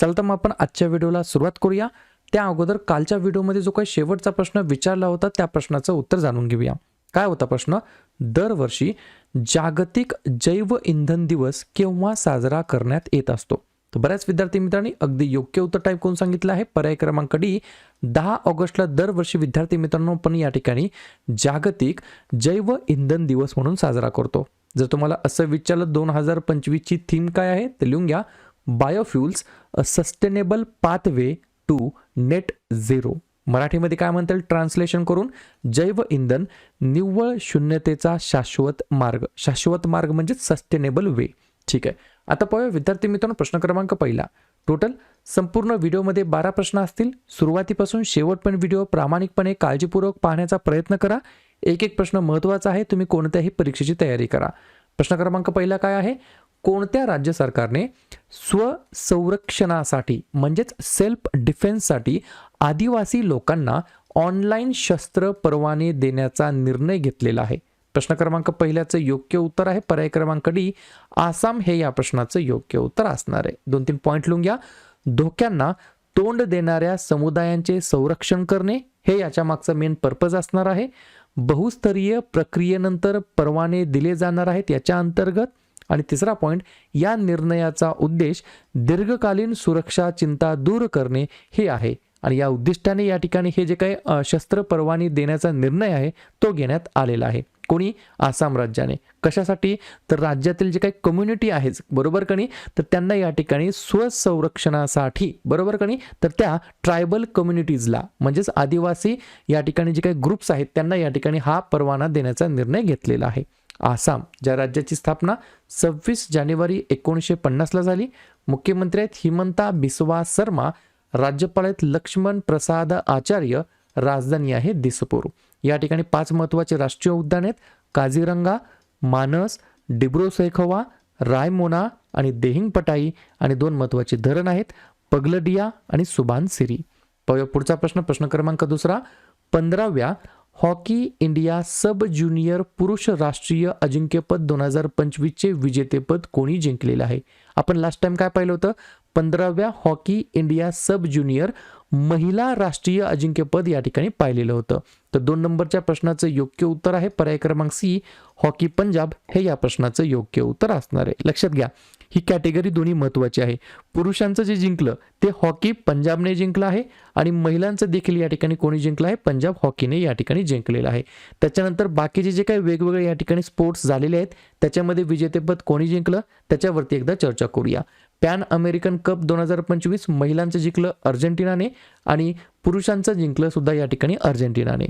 चला तर मग आपण आजच्या व्हिडिओला सुरुवात करूया. त्या अगोदर कालच्या व्हिडिओमध्ये जो काही शेवटचा प्रश्न विचारला होता त्या प्रश्नाचं उत्तर जाणून घेऊया. काय होता प्रश्न? दरवर्षी जागतिक जैव इंधन दिवस केव्हा साजरा करण्यात येत असतो? तर बऱ्याच विद्यार्थी मित्रांनी अगदी योग्य उत्तर टाईप करून सांगितलं आहे. पर्याय क्रमांक डी दहा ऑगस्टला दरवर्षी विद्यार्थी मित्रांनो पण या ठिकाणी जागतिक जैव इंधन दिवस म्हणून साजरा करतो. जर तुम्हाला असं विचारलं दोन हजार पंचवीसची थीम काय आहे तर लिहून घ्या. Biofuels a sustainable pathway to net zero मराठीमध्ये काय म्हणता येईल ट्रान्सलेशन करून जैव इंधन निव्वळ शून्यतेचा शाश्वत मार्ग. शाश्वत मार्ग म्हणजे सस्टेनेबल वे ठीक आहे. आता पाहूया विद्यार्थी मित्रांनो प्रश्न क्रमांक पहिला. टोटल संपूर्ण व्हिडिओमध्ये बारा प्रश्न असतील. सुरुवातीपासून शेवटपर्यंत व्हिडिओ प्रामाणिकपणे काळजीपूर्वक पाहण्याचा प्रयत्न करा. एक एक प्रश्न महत्त्वाचा आहे. तुम्ही कोणत्याही परीक्षेची तयारी करा. प्रश्न क्रमांक पहिला काय आहे? कोणत्या राज्य सरकारने स्वसंरक्षणासाठी म्हणजेच सेल्फ डिफेन्ससाठी आदिवासी लोकांना ऑनलाईन शस्त्र परवाने देण्याचा निर्णय घेतलेला आहे? प्रश्न क्रमांक पहिल्याचं योग्य उत्तर आहे. पर्याय क्रमांक डी आसाम हे या प्रश्नाचं योग्य उत्तर असणार आहे. दोन तीन पॉईंट लिहून घ्या. धोक्यांना तोंड देणाऱ्या समुदायांचे संरक्षण करणे हे याच्या मागचं मेन पर्पज असणार आहे. बहुस्तरीय प्रक्रियेनंतर परवाने दिले जाणार आहेत याच्या अंतर्गत आणि तिसरा पॉईंट या निर्णयाचा उद्देश दीर्घकालीन सुरक्षा चिंता दूर करणे हे आहे. आणि या उद्दिष्टाने या ठिकाणी हे जे काही शस्त्र परवानी देण्याचा निर्णय आहे तो घेण्यात आलेला आहे. कोणी? आसाम राज्याने. कशासाठी? तर राज्यातील जे काही कम्युनिटी आहेच बरोबर कणी तर त्यांना या ठिकाणी स्वसंरक्षणासाठी बरोबर कणी तर त्या ट्रायबल कम्युनिटीजला म्हणजेच आदिवासी या ठिकाणी जे काही ग्रुप्स आहेत त्यांना या ठिकाणी हा परवाना देण्याचा निर्णय घेतलेला आहे. आसाम ज्या राज्याची स्थापना सव्वीस जानेवारी एकोणीसशे पन्नासला झाली मुख्यमंत्री आहेत हिमंता बिस्वा शर्मा राज्यपाल आहेत लक्ष्मण प्रसाद आचार्य राजधानी आहे दिसपूर. या ठिकाणी पाच महत्त्वाचे राष्ट्रीय उद्यान आहेत. काझीरंगा मानस डिब्रो सैखोवा रायमोना आणि देहिंग पटाई आणि दोन महत्त्वाचे धरण आहेत. पगलडिया आणि सुबान सिरी पाहूया पुढचा प्रश्न प्रश्न क्रमांक दुसरा. पंधराव्या हॉकी इंडिया सब ज्युनियर पुरुष राष्ट्रीय अजिंक्यपद दोन हजार पंचवीसचे विजेतेपद कोणी जिंकलेलं आहे? आपण लास्ट टाइम काय पाहिलं होतं? पंधराव्या हॉकी इंडिया सब ज्युनियर महिला राष्ट्रीय अजिंक्यपद या ठिकाणी पाहिलेलं होतं. तर दोन नंबरच्या प्रश्नाचं योग्य उत्तर आहे पर्याय क्रमांक सी हॉकी पंजाब. हे या प्रश्नाचं योग्य उत्तर असणार आहे. लक्षात घ्या ही कॅटेगरी दोन्ही महत्त्वाची आहे. पुरुषांचं जे जिंकलं ते हॉकी पंजाबने जिंकलं आहे आणि महिलांचं देखील या ठिकाणी कोणी जिंकलं आहे? पंजाब हॉकीने या ठिकाणी जिंकलेलं आहे. त्याच्यानंतर बाकीचे जे काही वेगवेगळे या ठिकाणी स्पोर्ट्स झालेले आहेत त्याच्यामध्ये विजेतेपद कोणी जिंकलं? त्याच्यावरती एकदा चर्चा करूया. पॅन अमेरिकन कप दोन हजार पंचवीस महिलांचं जिंकलं अर्जेंटिनाने आणि पुरुषांचं जिंकलं सुद्धा या ठिकाणी अर्जेंटिनाने.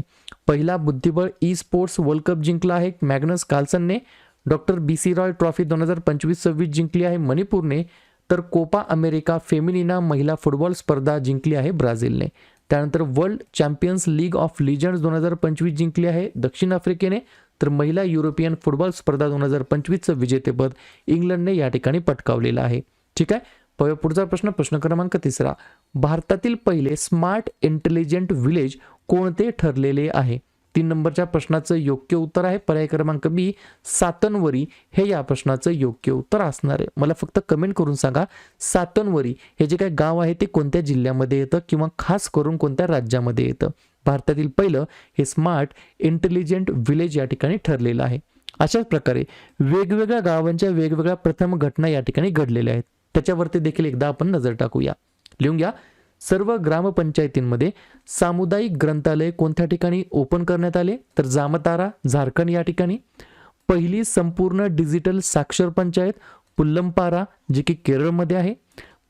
पहिला बुद्धिबळ ई स्पोर्ट्स वर्ल्ड कप जिंकला आहे Magnus कार्लसनने. Doctor B C Roy trophy दोन हजार पंचवीस सव्वीस जिंकली आहे मणिपूरने. तर कोपा अमेरिका फेमिनिना महिला फुटबॉल स्पर्धा जिंकली आहे ब्राझीलने. त्यानंतर World Champions League of Legends दोन हजार पंचवीस जिंकली आहे दक्षिण आफ्रिकेने. तर महिला युरोपियन फुटबॉल स्पर्धा दोन हजार पंचवीसचं विजेतेपद इंग्लंडने या ठिकाणी पटकावलेलं आहे. ठीक आहे? पुढचा प्रश्न प्रश्न क्रमांक तिसरा. भारतातील पहिले स्मार्ट इंटेलिजंट विलेज कोणते ठरलेले आहे? तीन नंबरच्या प्रश्नाचं योग्य उत्तर आहे. पर्याय क्रमांक बी सातनवरी. हे या प्रश्नाचं योग्य उत्तर असणार आहे. मला फक्त कमेंट करून सांगा सातनवरी हे जे काही गाव आहे ते कोणत्या जिल्ह्यामध्ये येतं किंवा खास करून कोणत्या राज्यामध्ये येतं? भारतातील पहिलं हे स्मार्ट इंटेलिजंट विलेज या ठिकाणी ठरलेलं आहे. अशाच प्रकारे वेगवेगळ्या गावांच्या वेगवेगळ्या प्रथम घटना या ठिकाणी घडलेल्या आहेत. त्याच्यावरती देखील एकदा आपण नजर टाकूया. लिहून घ्या. सर्व ग्रामपंचायतींमध्ये सामुदायिक ग्रंथालय कोणत्या ठिकाणी ओपन करण्यात आले? तर जामतारा झारखंड या ठिकाणी. पहिली संपूर्ण डिजिटल साक्षर पंचायत पुल्लंपारा जी की केरळमध्ये आहे.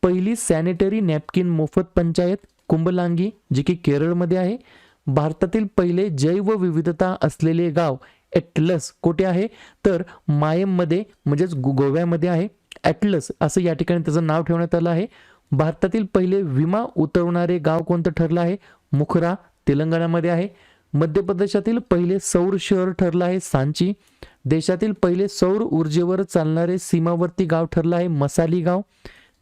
पहिली सॅनिटरी नॅपकिन मोफत पंचायत कुंभलांगी जी की केरळमध्ये आहे. भारतातील पहिले जैवविविधता असलेले गाव एटलस कुठे आहे? तर मायममध्ये म्हणजेच गोव्यामध्ये आहे. ॲटलस असं या ठिकाणी त्याचं नाव ठेवण्यात आलं आहे. भारतातील पहिले विमा उतरवणारे गाव कोणतं ठरलं आहे? मुखरा तेलंगणामध्ये आहे. मध्य प्रदेशातील पहिले सौर शहर ठरलं आहे सांची. देशातील पहिले सौर ऊर्जेवर चालणारे सीमावर्ती गाव ठरलं आहे मसाली गाव.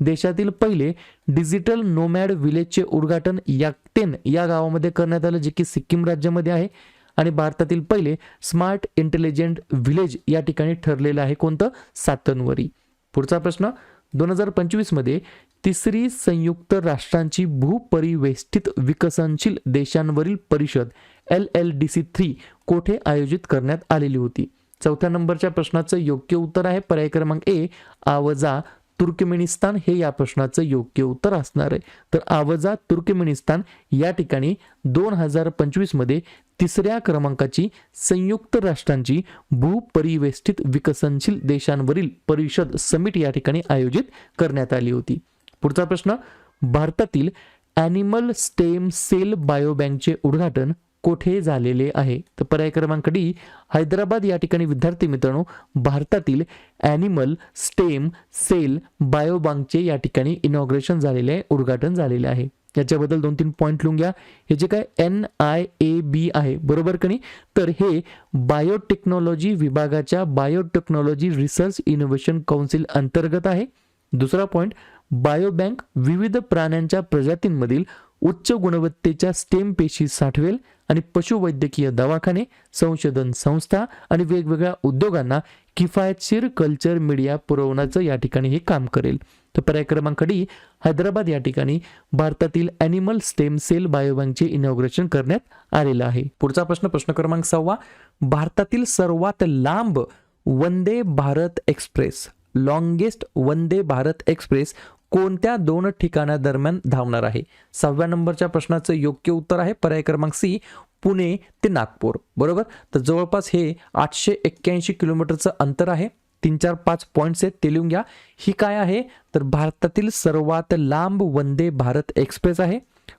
देशातील पहिले डिजिटल नोमॅड विलेजचे उद्घाटन याक्टेन या गावामध्ये करण्यात आलं जे की सिक्कीम राज्यामध्ये आहे. आणि भारतातील पहिले स्मार्ट इंटेलिजंट विलेज या ठिकाणी ठरलेलं आहे कोणतं? सातनवरी. पुढचा प्रश्न दोन हजार पंचवीसमध्ये तिसरी संयुक्त राष्ट्रांची भूपरिवेष्टित विकसनशील देशांवरील परिषद L L D C three कोठे आयोजित करण्यात आलेली होती? चौथ्या नंबरच्या प्रश्नाचं योग्य उत्तर आहे पर्याय क्रमांक ए आवजा तुर्कमेनिस्तान हे या प्रश्नाचं योग्य उत्तर असणार आहे. तर आवजा तुर्कमेनिस्तान या ठिकाणी दोन हजार पंचवीसमध्ये तिसऱ्या क्रमांकाची संयुक्त राष्ट्रांची भूपरिवेष्टित विकसनशील देशांवरील परिषद समिट या ठिकाणी आयोजित करण्यात आली होती. पुढचा प्रश्न भारतातील ॲनिमल स्टेम सेल बायोबँकचे उद्घाटन कोठे झालेले आहे? तर पर्याय क्रमांक डी हैदराबाद या ठिकाणी विद्यार्थी मित्रांनो भारतातील ॲनिमल स्टेम सेल बायोबँकचे या ठिकाणी इनॉग्रेशन झालेले आहे उद्घाटन झालेले आहे. याच्याबद्दल दोन तीन पॉईंट लिहून घ्या. हे जे काय एन आय ए बी आहे बरोबर का नाही? तर हे बायोटेक्नॉलॉजी विभागाच्या बायोटेक्नॉलॉजी रिसर्च इनोव्हेशन काउन्सिल अंतर्गत आहे. दुसरा पॉईंट बायोबँक विविध प्राण्यांच्या प्रजातींमधील उच्च गुणवत्तेच्या स्टेम पेशी साठवेल. आणि पशुवैद्यकीय दवाखाने संशोधन संस्था आणि वेगवेगळ्या उद्योगांना किफायतशीर कल्चर मीडिया पुरवण्याचं या ठिकाणी हे काम करेल. तर पर्याय क्रमांक डी हैदराबाद या ठिकाणी भारतातील ॲनिमल स्टेम सेल बायोबँकचे इनॉग्रेशन करण्यात आलेलं आहे. पुढचा प्रश्न प्रश्न क्रमांक सहावा. भारतातील सर्वात लांब Vande Bharat Express longest Vande Bharat Express कोणत्या दोन ठिकाणादरम्यान धावणार आहे? सहाव्या नंबरच्या प्रश्नाचं योग्य उत्तर आहे पर्याय क्रमांक सी पुणे ते नागपूर. बरोबर? तर जवळपास हे आठशे एक्क्याऐंशी किलोमीटरचं अंतर आहे. तीन चार पाच पॉईंट्स आहेत ते लिहून घ्या. ही काय आहे? तर भारतातील सर्वात लांब वंदे भारत एक्सप्रेस आहे.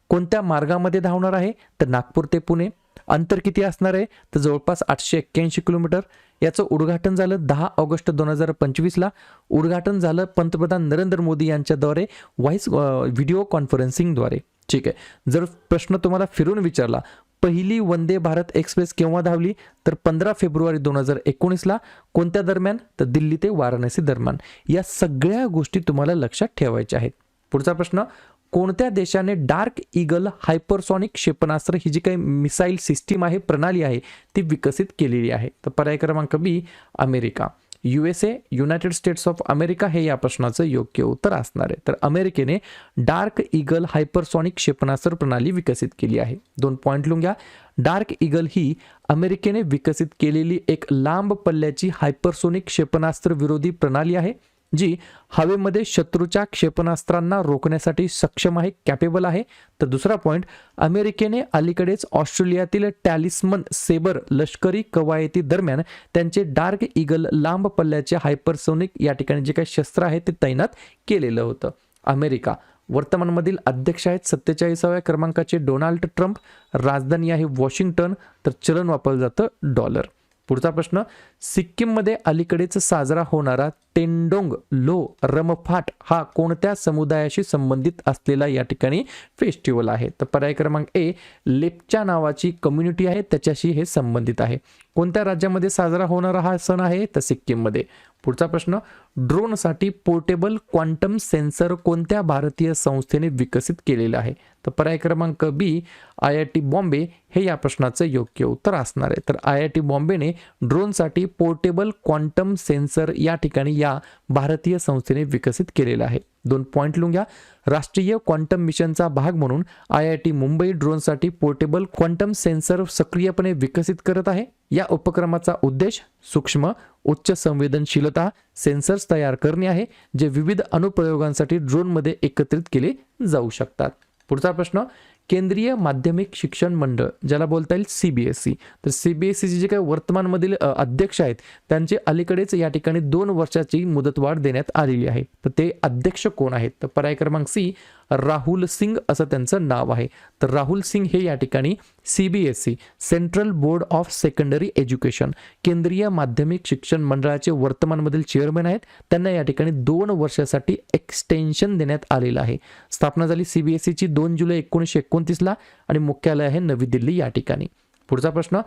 कोणत्या मार्गामध्ये धावणार आहे? तर नागपूर ते पुणे. अंतर किती असणार आहे? तर जवळपास आठशे एक्क्याऐंशी किलोमीटर. याचं उद्घाटन झालं दहा ऑगस्ट दोन हजार पंचवीसला. उद्घाटन झालं पंतप्रधान नरेंद्र मोदी यांच्याद्वारे व्हॉइस व्हिडिओ कॉन्फरन्सिंगद्वारे. ठीक आहे. जर प्रश्न तुम्हाला फिरून विचारला पहिली वंदे भारत एक्सप्रेस केव्हा धावली? तर पंधरा फेब्रुवारी दोन हजार एकोणीसला. कोणत्या दरम्यान? तर दिल्ली ते वाराणसी दरम्यान. या सगळ्या गोष्टी तुम्हाला लक्षात ठेवायच्या आहेत. पुढचा प्रश्न कोणत्या देशाने डार्क ईगल हायपरसॉनिक क्षेपणास्त्र ही जी काही मिसाईल सिस्टीम आहे प्रणाली आहे ती विकसित केलेली आहे? तर पर्याय क्रमांक B America. U S A United States of America हे या प्रश्नाचं योग्य उत्तर असणार आहे. तर अमेरिकेने डार्क ईगल हायपरसॉनिक क्षेपणास्त्र प्रणाली विकसित केली आहे. दोन पॉईंट लिहून घ्या. डार्क ईगल ही अमेरिकेने विकसित केलेली एक लांब पल्ल्याची हायपरसोनिक क्षेपणास्त्र विरोधी प्रणाली आहे. जी हवेमध्ये शत्रूच्या क्षेपणास्त्रांना रोखण्यासाठी सक्षम आहे कॅपेबल आहे. तर दुसरा पॉईंट अमेरिकेने अलीकडेच ऑस्ट्रेलियातील टॅलिस्मन सेबर लष्करी कवायती दरम्यान त्यांचे डार्क ईगल लांब पल्ल्याचे हायपरसोनिक या ठिकाणी जे काही शस्त्र आहे ते तैनात केलेलं होतं. अमेरिका वर्तमानमधील अध्यक्ष आहेत सत्तेचाळीसाव्या क्रमांकाचे डोनाल्ड ट्रम्प राजधानी आहे वॉशिंग्टन तर चलन वापरलं जातं डॉलर. पुढचा प्रश्न सिक्कीममध्ये अलीकडेच साजरा होणारा टेंडोंग लो रमफाट हा कोणत्या समुदायाशी संबंधित असलेला या ठिकाणी फेस्टिवल आहे? तर पर्याय क्रमांक ए लेपच्या नावाची कम्युनिटी आहे त्याच्याशी हे संबंधित आहे. कोणत्या राज्यामध्ये साजरा होणारा हा सण आहे? तर सिक्कीममध्ये. पुढचा प्रश्न ड्रोनसाठी पोर्टेबल क्वांटम सेन्सर कोणत्या भारतीय संस्थेने विकसित केलेलं आहे? तर पर्याय क्रमांक B I I T Bombay हे या प्रश्नाचं योग्य उत्तर असणार आहे. तर आय आय टी बॉम्बेने ड्रोनसाठी पोर्टेबल क्वांटम सेन्सर या ठिकाणी या भारतीय संस्थेने विकसित केलेलं आहे. दोन पॉईंट लिहून घ्या राष्ट्रीय क्वांटम मिशनचा भाग म्हणून आय आय टी मुंबई ड्रोनसाठी पोर्टेबल क्वांटम सेन्सर सक्रियपणे विकसित करत आहे. या उपक्रमाचा उद्देश सूक्ष्म उच्च संवेदनशीलता सेन्सर्स तयार करणे आहे जे विविध अनुप्रयोगांसाठी ड्रोनमध्ये एकत्रित केले जाऊ शकतात. पुढचा प्रश्न केंद्रीय माध्यमिक शिक्षण मंडळ ज्याला बोलता येईल सी बी एस सी तर सी बी एस सीचे जे काही वर्तमानमधील अध्यक्ष आहेत त्यांचे अलीकडेच या ठिकाणी दोन वर्षाची मुदतवाढ देण्यात आलेली आहे. तर ते अध्यक्ष कोण आहेत? तर पर्याय क्रमांक सी राहुल सिंग असं त्यांचं नाव आहे. तर राहुल सिंग हे या ठिकाणी C B S C central board of secondary education केंद्रीय माध्यमिक शिक्षण मंडळाचे वर्तमानमधील चेअरमॅन आहेत. त्यांना या ठिकाणी दोन वर्षासाठी एक्सटेन्शन देण्यात आलेलं आहे. स्थापना झाली सी बी एस सीची दोन जुलै एकोणीसशे एकोणतीसला आणि मुख्यालय आहे नवी दिल्ली या ठिकाणी. पुढचा प्रश्न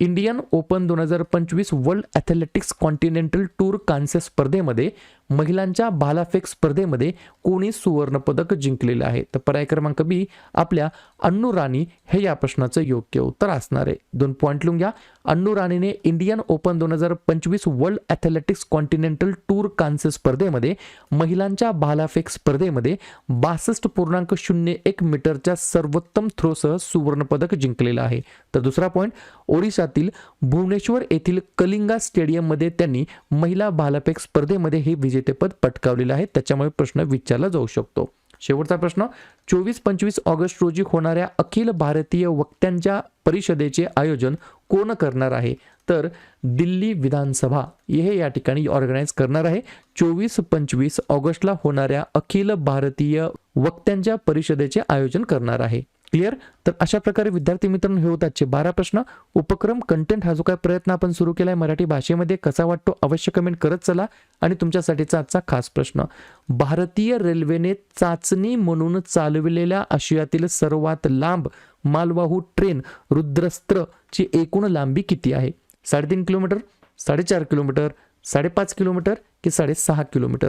इंडियन ओपन दोन हजार पंचवीस वर्ल्ड ॲथलेटिक्स कॉन्टिनेंटल टूर कांस्य स्पर्धेमध्ये महिलांच्या भालाफेक स्पर्धेमध्ये कोणी सुवर्णपदक जिंकलेलं आहे? तर पर्याय क्रमांक बी आपल्या अन्नू राणी हे या प्रश्नाचं योग्य उत्तर असणार आहे. दोन पॉईंट लिहून घ्या. अन्नू राणीने इंडियन ओपन दोन हजार पंचवीस वर्ल्ड ॲथलेटिक्स कॉन्टिनेंटल टूर कांस्य स्पर्धेमध्ये महिलांच्या भालाफेक स्पर्धेमध्ये बासष्ट पूर्णांक शून्य एक मीटरच्या सर्वोत्तम थ्रोसह सुवर्णपदक जिंकलेलं आहे. तर दुसरा पॉईंट ओडिशातील भुवनेश्वर येथील कलिंगा स्टेडियममध्ये त्यांनी महिला भालाफेक स्पर्धेमध्ये हे विजेतेपद पटकावलेलं आहे. त्याच्यामुळे प्रश्न विचारला जाऊ शकतो. शेवटचा प्रश्न चोवीस पंचवीस ऑगस्ट रोजी होणाऱ्या अखिल भारतीय वक्त्यांच्या परिषदेचे आयोजन कोण करणार आहे? तर दिल्ली विधानसभा हे या ठिकाणी ऑर्गनाईज करणार आहे. चोवीस पंचवीस ऑगस्टला होणाऱ्या अखिल भारतीय वक्त्यांच्या परिषदेचे आयोजन करणार आहे. क्लिअर? तर अशा प्रकारे विद्यार्थी मित्रांनो हे होतातचे बारा प्रश्न. उपक्रम कंटेंट हा जो काय प्रयत्न आपण सुरू केला आहे मराठी भाषेमध्ये कसा वाटतो अवश्य कमेंट करत चला. आणि तुमच्यासाठीचा आजचा खास प्रश्न. भारतीय रेल्वेने चाचणी म्हणून चालविलेल्या आशियातील सर्वात लांब मालवाहू ट्रेन रुद्रस्त्रची एकूण लांबी किती आहे? साडेतीन किलोमीटर साडेचार किलोमीटर साडेपाच किलोमीटर की साडेसहा किलोमीटर?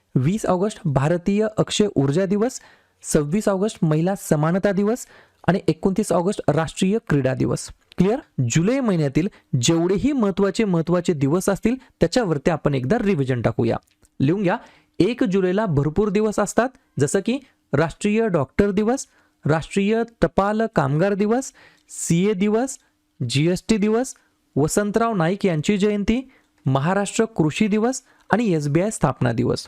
वीस ऑगस्ट भारतीय अक्षय ऊर्जा दिवस सव्वीस ऑगस्ट महिला समानता दिवस आणि एकोणतीस ऑगस्ट राष्ट्रीय क्रीडा दिवस. क्लिअर? जुलै महिन्यातील जेवढेही महत्त्वाचे महत्त्वाचे दिवस असतील त्याच्यावरती आपण एकदा रिव्हिजन टाकूया. लिहून घ्या. एक जुलैला भरपूर दिवस असतात जसं की राष्ट्रीय डॉक्टर दिवस राष्ट्रीय टपाल कामगार दिवस सी ए दिवस जी एस टी दिवस वसंतराव नाईक यांची जयंती महाराष्ट्र कृषी दिवस आणि एस बी आय स्थापना दिवस.